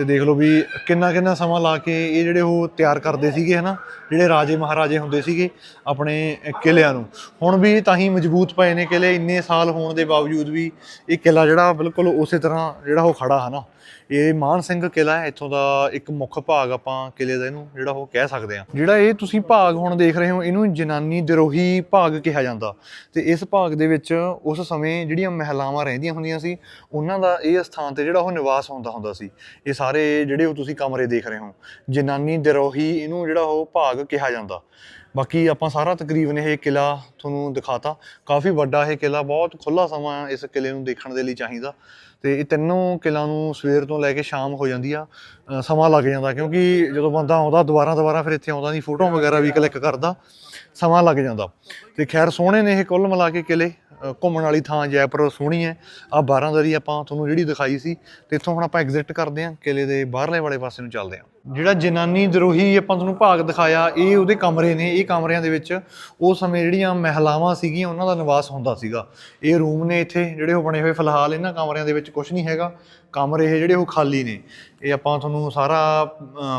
ਤੇ ਦੇਖ ਲਓ ਵੀ ਕਿੰਨਾ ਕਿੰਨਾ ਸਮਾਂ ਲਾ ਕੇ ਇਹ ਜਿਹੜੇ ਉਹ ਤਿਆਰ ਕਰਦੇ ਸੀਗੇ, ਹਨਾ? ਜਿਹੜੇ ਰਾਜੇ ਮਹਾਰਾਜੇ ਹੁੰਦੇ ਸੀਗੇ ਆਪਣੇ ਕਿਲਿਆਂ ਨੂੰ। ਹੁਣ ਵੀ ਤਾਂ ਹੀ ਮਜ਼ਬੂਤ ਪਏ ਨੇ ਕਿਲੇ, ਇੰਨੇ ਸਾਲ ਹੋਣ ਦੇ ਬਾਵਜੂਦ ਵੀ ਇਹ ਕਿਲਾ ਜਿਹੜਾ ਬਿਲਕੁਲ ਉਸੇ ਤਰ੍ਹਾਂ ਜਿਹੜਾ ਉਹ ਖੜਾ, ਹਨਾ? ਇਹ ਮਾਨ ਸਿੰਘ ਕਿਲਾ ਹੈ, ਇੱਥੋਂ ਦਾ ਇੱਕ ਮੁੱਖ ਭਾਗ ਆਪਾਂ ਕਿਲੇ ਦਾ ਇਹਨੂੰ ਜਿਹੜਾ ਉਹ ਕਹਿ ਸਕਦੇ ਆ ਜਿਹੜਾ ਇਹ ਤੁਸੀਂ ਭਾਗ ਹੁਣ ਦੇਖ ਰਹੇ ਹੋ, ਇਹਨੂੰ ਜਨਾਨੀ ਦਰੋਹੀ ਭਾਗ ਕਿਹਾ ਜਾਂਦਾ। ਤੇ ਇਸ ਭਾਗ ਦੇ ਵਿੱਚ ਉਸ ਸਮੇਂ ਜਿਹੜੀਆਂ ਮਹਿਲਾਵਾਂ ਰਹਿੰਦੀਆਂ ਹੁੰਦੀਆਂ ਸੀ, ਉਹਨਾਂ ਦਾ ਇਹ ਸਥਾਨ ਤੇ ਜਿਹੜਾ ਉਹ ਨਿਵਾਸ ਹੁੰਦਾ ਹੁੰਦਾ ਸੀ। ਇਹ ਸਾਰੇ ਜਿਹੜੇ ਉਹ ਤੁਸੀਂ ਕਮਰੇ ਦੇਖ ਰਹੇ ਹੋ, ਜਨਾਨੀ ਦਰੋਹੀ ਇਹਨੂੰ ਜਿਹੜਾ ਉਹ ਭਾਗ ਕਿਹਾ ਜਾਂਦਾ। ਬਾਕੀ ਆਪਾਂ ਸਾਰਾ ਤਕਰੀਬਨ ਇਹ ਕਿਲਾ ਤੁਹਾਨੂੰ ਦਿਖਾਤਾ। ਕਾਫੀ ਵੱਡਾ ਇਹ ਕਿਲਾ ਬਹੁਤ ਖੁੱਲਾ ਸਮਾਂ ਇਸ ਕਿਲੇ ਨੂੰ ਦੇਖਣ ਦੇ ਲਈ ਚਾਹੀਦਾ। ਤੇ ਇਹ ਤਿੰਨੋਂ ਕਿਲਾਂ ਨੂੰ ਸਵੇਰ ਤੋਂ ਲੈ ਕੇ ਸ਼ਾਮ ਹੋ ਜਾਂਦੀ ਆ ਸਮਾਂ ਲੱਗ ਜਾਂਦਾ ਕਿਉਂਕਿ ਜਦੋਂ ਬੰਦਾ ਆਉਂਦਾ ਦੁਬਾਰਾ ਦੁਬਾਰਾ ਫਿਰ ਇੱਥੇ ਆਉਂਦਾ ਨਹੀਂ ਫੋਟੋਆਂ ਵਗੈਰਾ ਵੀ ਕਲਿੱਕ ਕਰਦਾ, ਸਮਾਂ ਲੱਗ ਜਾਂਦਾ। ਤੇ ਖੈਰ ਸੋਹਣੇ ਨੇ ਇਹ ਕੁੱਲ ਮਿਲਾ ਕੇ ਕਿਲੇ। ਘੁੰਮਣ ਵਾਲੀ ਥਾਂ ਜੈਪੁਰ ਸੋਹਣੀ ਹੈ। ਆ 12 ਦਰੀ ਆਪਾਂ ਤੁਹਾਨੂੰ ਜਿਹੜੀ ਦਿਖਾਈ ਸੀ, ਤੇ ਇੱਥੋਂ ਹੁਣ ਆਪਾਂ ਐਗਜ਼ਿਟ ਕਰਦੇ ਹਾਂ, ਕਿਲੇ ਦੇ ਬਾਹਰਲੇ ਵਾਲੇ ਪਾਸੇ ਨੂੰ ਚੱਲਦੇ ਹਾਂ। ਜਿਹੜਾ ਜਨਾਨੀ ਦਰੋਹੀ ਆਪਾਂ ਤੁਹਾਨੂੰ ਭਾਗ ਦਿਖਾਇਆ, ਇਹ ਉਹਦੇ ਕਮਰੇ ਨੇ, ਇਹ ਕਮਰਿਆਂ ਦੇ ਵਿੱਚ ਉਹ ਸਮੇਂ ਜਿਹੜੀਆਂ ਮਹਿਲਾਵਾਂ ਸੀਗੀਆਂ, ਉਹਨਾਂ ਦਾ ਨਿਵਾਸ ਹੁੰਦਾ ਸੀਗਾ। ਇਹ ਰੂਮ ਨੇ ਇੱਥੇ, ਜਿਹੜੇ ਉਹ ਬਣੇ ਹੋਏ ਫਿਲਹਾਲ ਇਹਨਾਂ ਕਮਰਿਆਂ ਦੇ ਵਿੱਚ ਕੁਝ ਨਹੀਂ ਹੈਗਾ। ਕਮਰੇ ਇਹ ਜਿਹੜੇ ਉਹ ਖਾਲੀ ਨੇ। ਇਹ ਆਪਾਂ ਤੁਹਾਨੂੰ ਸਾਰਾ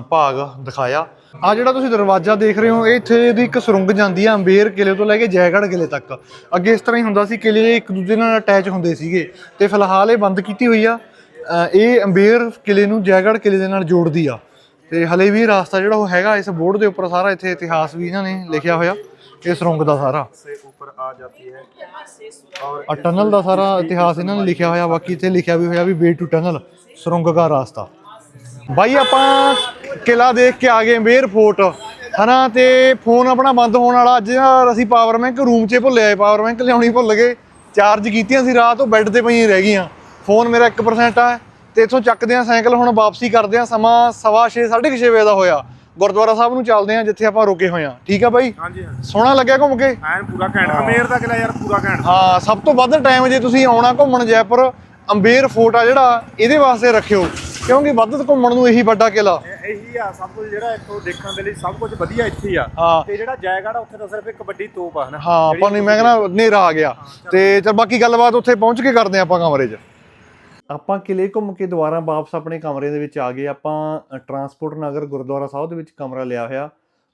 ਭਾਗ ਦਿਖਾਇਆ। ਆ ਜਿਹੜਾ ਤੁਸੀਂ ਦਰਵਾਜ਼ਾ ਦੇਖ ਰਹੇ ਹੋ, ਇਹ ਇੱਥੇ ਦੀ ਇੱਕ ਸੁਰੰਗ ਜਾਂਦੀ ਆ ਅੰਬੇਰ ਕਿਲੇ ਤੋਂ ਲੈ ਕੇ ਜੈਗੜ ਕਿਲੇ ਤੱਕ। ਅੱਗੇ ਇਸ ਤਰ੍ਹਾਂ ਹੀ ਹੁੰਦਾ ਸੀ ਕਿਲੇ ਇੱਕ ਦੂਜੇ ਨਾਲ ਅਟੈਚ ਹੁੰਦੇ ਸੀਗੇ। ਤੇ ਫਿਲਹਾਲ ਇਹ ਬੰਦ ਕੀਤੀ ਹੋਈ ਆ। ਇਹ ਅੰਬੇਰ ਕਿਲੇ ਨੂੰ ਜੈਗੜ ਕਿਲੇ ਦੇ ਨਾਲ ਜੋੜਦੀ ਆ। ਤੇ ਹਲੇ ਵੀ ਰਾਸਤਾ ਜਿਹੜਾ ਉਹ ਹੈਗਾ, ਇਸ ਬੋਰਡ ਦੇ ਉੱਪਰ ਸਾਰਾ ਇੱਥੇ ਇਤਿਹਾਸ ਵੀ ਇਹਨਾਂ ਨੇ ਲਿਖਿਆ ਹੋਇਆ, ਇਹ ਸੁਰੰਗ ਦਾ ਸਾਰਾ।
ਉੱਪਰ ਆ ਜਾਂਦੀ
ਹੈ ਟਨਲ ਦਾ ਸਾਰਾ ਇਤਿਹਾਸ ਇਹਨਾਂ ਨੇ ਲਿਖਿਆ ਹੋਇਆ, ਬਾਕੀ ਇੱਥੇ ਲਿਖਿਆ ਵੀ ਹੋਇਆ ਵੀ ਵੇ ਟੂ ਟਨਲ ਸੁਰੰਗ ਦਾ ਰਾਸਤਾ। ਬਾਈ ਆਪਾਂ ਕਿਲਾ ਦੇਖ ਕੇ ਆ ਗਏ ਮੇਰ ਫੋਰਟ ਹਨਾ ਤੇ ਫੋਨ ਆਪਣਾ ਬੰਦ ਹੋਣ ਵਾਲਾ ਅੱਜ ਅਸੀਂ ਪਾਵਰ ਬੈਂਕ ਰੂਮ 'ਚ ਭੁੱਲੇ ਆਏ ਪਾਵਰ ਬੈਂਕ ਲਿਆਉਣੀ ਭੁੱਲ ਗਏ ਚਾਰਜ ਕੀਤੀਆਂ ਸੀ ਰਾਤ ਉਹ ਬੈੱਡ ਤੇ ਪਈਆਂ ਰਹਿ ਗਈਆਂ ਫੋਨ ਮੇਰਾ 1% ਆ ਤੇ ਇਥੋਂ ਚੱਕਦੇ ਆ ਸਾਈਕਲ ਹੁਣ ਵਾਪਸੀ ਕਰਦੇ ਆ ਸਮਾਂ 6:30 6:30 ਵਜੇ ਦਾ ਹੋਇਆ ਗੁਰਦੁਆਰਾ ਸਾਹਿਬ ਨੂੰ ਚੱਲਦੇ ਆ ਜਿੱਥੇ ਆਪਾਂ ਰੁਕੇ ਹੋਏ ਆ ਠੀਕ ਆ ਬਾਈ?
ਹਾਂਜੀ
ਸੋਹਣਾ ਲੱਗਿਆ ਘੁੰਮ ਕੇ?
ਐਨ ਪੂਰਾ ਘੈਂਟ ਅਮੇਰ ਦਾ ਕਿਲਾ ਯਾਰ ਪੂਰਾ ਘੈਂਟ।
ਹਾਂ ਸਭ ਤੋਂ ਵੱਧ ਟਾਈਮ ਜੇ ਤੁਸੀਂ ਆਉਣਾ ਘੁੰਮਣ ਜੈਪੁਰ ਅੰਬੇਰ ਫੋਰਟ ਆ ਜਿਹੜਾ ਇਹਦੇ ਵਾਸਤੇ ਰੱਖਿਓ। ਕਿਉਂਕਿ ਵੱਧ ਘੁੰਮਣ ਨੂੰ ਇਹੀ ਵੱਡਾ ਕਿਲਾ
ਇਹ- ਆ ਸਭ ਕੁਝ ਜਿਹੜਾ ਇੱਥੋਂ ਦੇਖਣ ਦੇ ਲਈ ਸਭ ਕੁਝ ਵਧੀਆ ਇੱਥੇ ਹੀ ਆ।
ਹਾਂ।
ਤੇ ਜਿਹੜਾ ਜੈਗੜ ਆ ਉੱਥੇ ਤਾਂ ਸਿਰਫ ਇੱਕ ਵੱਡੀ ਤੋਪ ਆ ਹਨਾ?
ਹਾਂ ਆਪਾਂ ਨੂੰ ਮੈਂ ਕਹਿੰਦਾ ਹਨੇਰਾ ਆ ਗਿਆ। ਤੇ ਚਲ ਬਾਕੀ ਗੱਲਬਾਤ ਉੱਥੇ ਪਹੁੰਚ ਕੇ ਕਰਦੇ ਹਾਂ ਆਪਾਂ ਕਮਰੇ 'ਚ। ਆਪਾਂ ਕਿਲੇ ਘੁੰਮ ਕੇ ਦੁਬਾਰਾ ਵਾਪਸ ਆਪਣੇ ਕਮਰੇ ਦੇ ਵਿੱਚ ਆ ਗਏ। ਆਪਾਂ ਟਰਾਂਸਪੋਰਟ ਨਗਰ ਗੁਰਦੁਆਰਾ ਸਾਹਿਬ ਦੇ ਵਿੱਚ ਕਮਰਾ ਲਿਆ ਹੋਇਆ।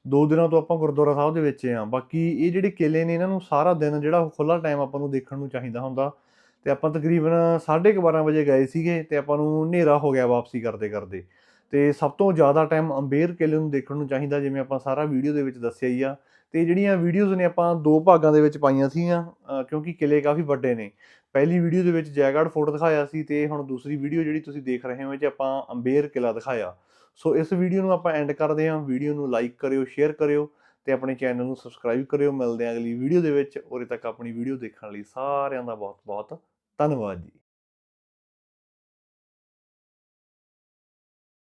ਦੋ ਦਿਨਾਂ ਤੋਂ ਆਪਾਂ ਗੁਰਦੁਆਰਾ ਸਾਹਿਬ ਦੇ ਵਿੱਚ ਆ। ਬਾਕੀ ਇਹ ਜਿਹੜੇ ਕਿਲੇ ਨੇ ਇਹਨਾਂ ਨੂੰ ਸਾਰਾ ਦਿਨ ਜਿਹੜਾ ਉਹ ਖੁੱਲਾ ਟਾਈਮ ਆਪਾਂ ਨੂੰ ਦੇਖਣ ਨੂੰ ਚਾਹੀਦਾ ਹੁੰਦਾ। ਤੇ ਆਪਾਂ ਤਕਰੀਬਨ 12:30 ਵਜੇ ਗਏ ਸੀਗੇ ਤੇ ਆਪਾਂ ਨੂੰ ਹਨੇਰਾ ਹੋ ਗਿਆ ਵਾਪਸੀ ਕਰਦੇ ਕਰਦੇ। ਤੇ ਸਭ ਤੋਂ ਜ਼ਿਆਦਾ ਟਾਈਮ ਅੰਬੇਰ ਕਿਲੇ ਨੂੰ ਦੇਖਣ ਨੂੰ ਚਾਹੀਦਾ ਜਿਵੇਂ ਆਪਾਂ ਸਾਰਾ ਵੀਡੀਓ ਦੇ ਵਿੱਚ ਦੱਸਿਆ ਹੀ ਆ। ਤੇ ਜਿਹੜੀਆਂ ਵੀਡੀਓਜ਼ ਨੇ ਆਪਾਂ ਦੋ ਭਾਗਾਂ ਦੇ ਵਿੱਚ ਪਾਈਆਂ ਸੀਗੀਆਂ ਕਿਉਂਕਿ ਕਿਲੇ ਕਾਫੀ ਵੱਡੇ ਨੇ। ਪਹਿਲੀ ਵੀਡੀਓ ਦੇ ਵਿੱਚ ਜੈਗੜ ਫੋਰਟ ਦਿਖਾਇਆ ਸੀ ਤੇ ਹੁਣ ਦੂਸਰੀ ਵੀਡੀਓ ਜਿਹੜੀ ਤੁਸੀਂ ਦੇਖ ਰਹੇ ਹੋ ਜੇ ਆਪਾਂ ਅੰਬੇਰ ਕਿਲਾ ਦਿਖਾਇਆ। ਸੋ ਇਸ ਵੀਡੀਓ ਨੂੰ ਆਪਾਂ ਐਂਡ ਕਰਦੇ ਹਾਂ। ਵੀਡੀਓ ਨੂੰ ਲਾਈਕ ਕਰਿਓ ਸ਼ੇਅਰ ਕਰਿਓ ਤੇ ਆਪਣੇ ਚੈਨਲ ਨੂੰ ਸਬਸਕ੍ਰਾਈਬ ਕਰਿਓ। ਮਿਲਦੇ ਹਾਂ ਅਗਲੀ ਵੀਡੀਓ ਦੇ ਵਿੱਚ। ਉਰੇ ਤੱਕ ਆਪਣੀ ਵੀਡੀਓ ਦੇਖਣ ਲਈ ਸਾਰਿਆਂ ਦਾ ਬਹੁਤ ਬਹੁਤ ਧੰਨਵਾਦ ਜੀ।